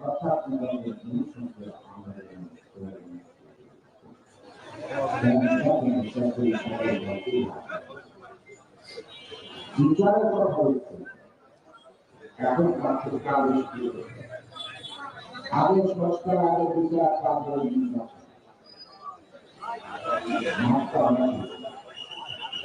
অর্থাৎ বিচারের কথা এখন কাছে আগে সংস্কার আগে বিচার তারপরে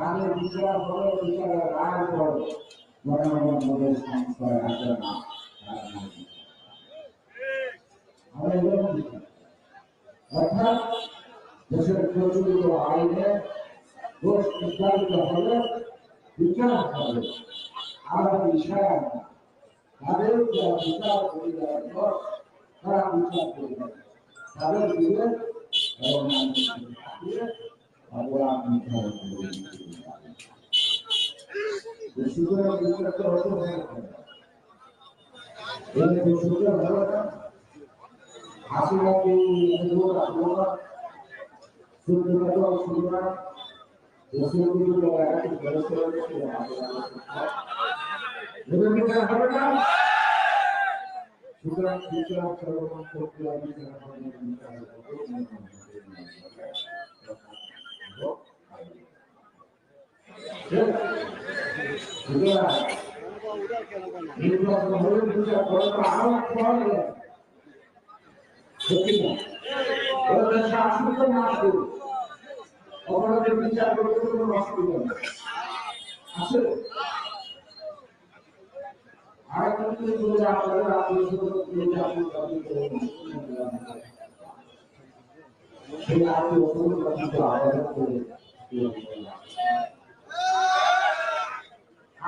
আপনার বিচার করে বিচার বিচারের রায় হলো জনগণের সংস্কার আছে না। অর্থাৎ দেশের প্রচলিত আইনে দোষ নির্ধারিত হলে বিচার হবে। আর বিষয় না। তাদের যা বিচার করিবার পর তারা বিচার করবে। তাদের দিলে সুতরাং সুতরাং ভালো না hasilnya অপরাধের বিচার করতে কোনো অসুবিধা নেই আছে আর কিন্তু বলে আপনারা আপনি শুধু আপনি আপনি সেই আপনি অপরাধ কিন্তু আলাদা করে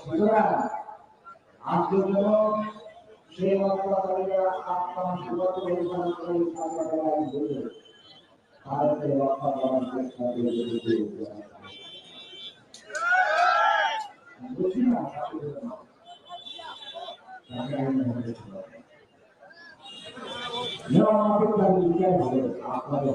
সুতরাং আজকে যেন সেই অত্যাচারীরা আপনার সুগত পরিমাণ করে সাজাগায় বলে ভারতে রক্ষা করার চেষ্টা করে বুঝি না নিয়মাফিক ভাবে বিচার হবে আপনাদের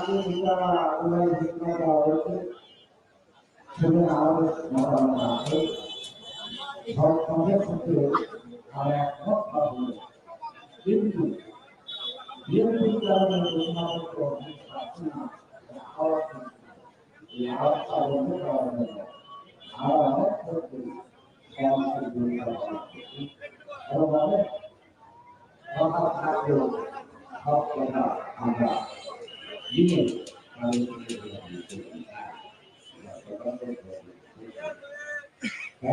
তাকে নিজেরা ওনার ঘটনা দেওয়া হয়েছে। সেখানে আমাদের মতামত আমরা আমরা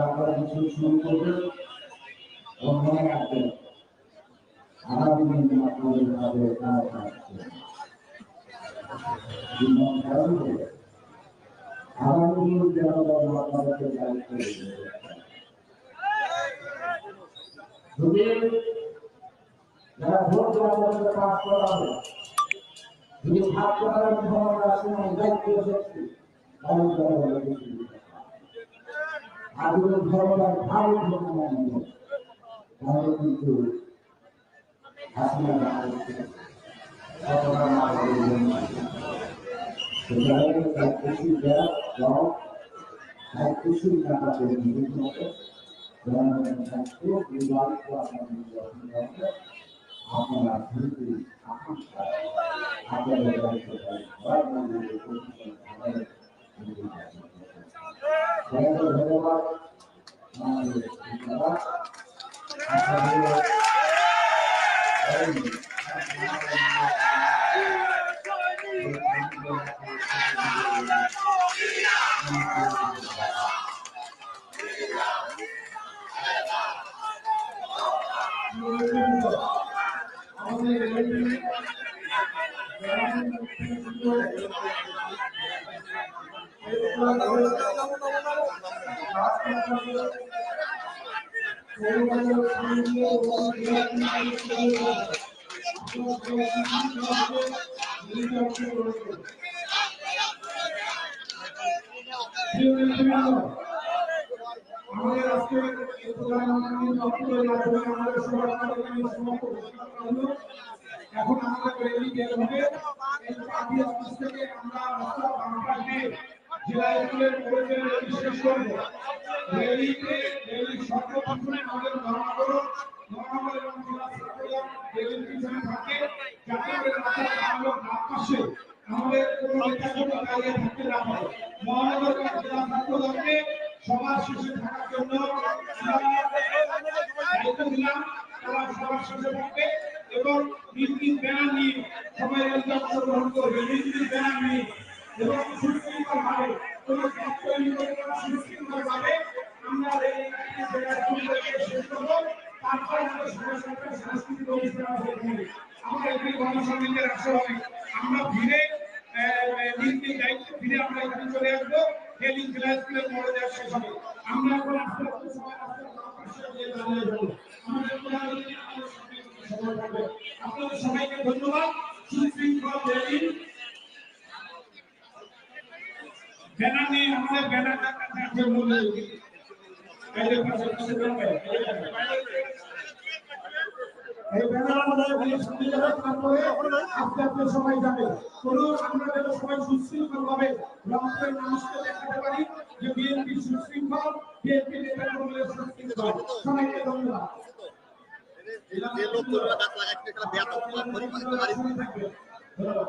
আপনারা কিছু শুরু করবেন এবং মনে রাখবেন আগামী দিনে আপনাদের যদি ভোট দেওয়া যাবে করা হবে যদি করার ক্ষমতা সময় দায়িত্ব শক্তি, তাহলে তারা বলে আগুন ধর্মটার ভালো ঘটনা তাহলে কিন্তু হাসিনা ঘটনা না সুতরাং তার কিছু দেওয়া যাও তার কিছু টাকা করে বিভিন্ন জনগণের স্বাস্থ্য বিভাগ আপনারা কিন্তু আকাঙ্ক্ষা আপনাদের দায়িত্ব ধন্যবাদ আমাদের আমাদের আজকে এই প্রধানমন্ত্রী দপ্তরের মাধ্যমে আমাদের সবার কাছে সমাপ্ত ঘোষণা করা হলো। এখন আমাদের রেলি বের হবে। এই পার্টি অফিস থেকে আমরা রাস্তা বাংলা দিয়ে জেলা স্কুলের কলেজে রেলি শেষ করব। রেলিতে রেলি সর্বপ্রথমে আমাদের মহানগর মহানগর এবং জেলা পিছনে থাকে। যাতে আমাদের কোনো নেতা কোনো দাঁড়িয়ে থাকতে না পারে। মহানগর সবার শেষে থাকার জন্য দায়িত্ব দিলাম তারা সবার আমরা এই শেষ করব। তারপর আমাদের সাংস্কৃতিক সাংস্কৃতিক অনুষ্ঠান এখানে আমরা হবে। আমরা ফিরে নীতির দায়িত্ব ফিরে আমরা এখানে চলে আসব। হেলিং ক্লাসগুলো পড়ে যাওয়া শেষ হবে আমরা এখন আস্তে আস্তে সবাই আস্তে আপনাদের সবাইকে ধন্যবাদ। সুশৃঙ্খল রেলি। ব্যানার নিয়ে আমাদের ব্যানারটা কাছে মূল্য এই যে পাশে পাশে। এই ব্যানার আমাদের এই সন্ধিদার তারপরে আস্তে আস্তে সবাই যাবে। কোনো আমরা যেন সবাই সুশৃঙ্খল ভাবে রংপুরের মানুষকে দেখাতে পারি যে বিএনপি সুশৃঙ্খল বিএনপি নেতা কর্মীরা সুশৃঙ্খল। সবাইকে ধন্যবাদ। যে লোক গাছ লাগাইছে একটা ব্যাপক পরিমাণ ধন্যবাদ। ধন্যবাদ।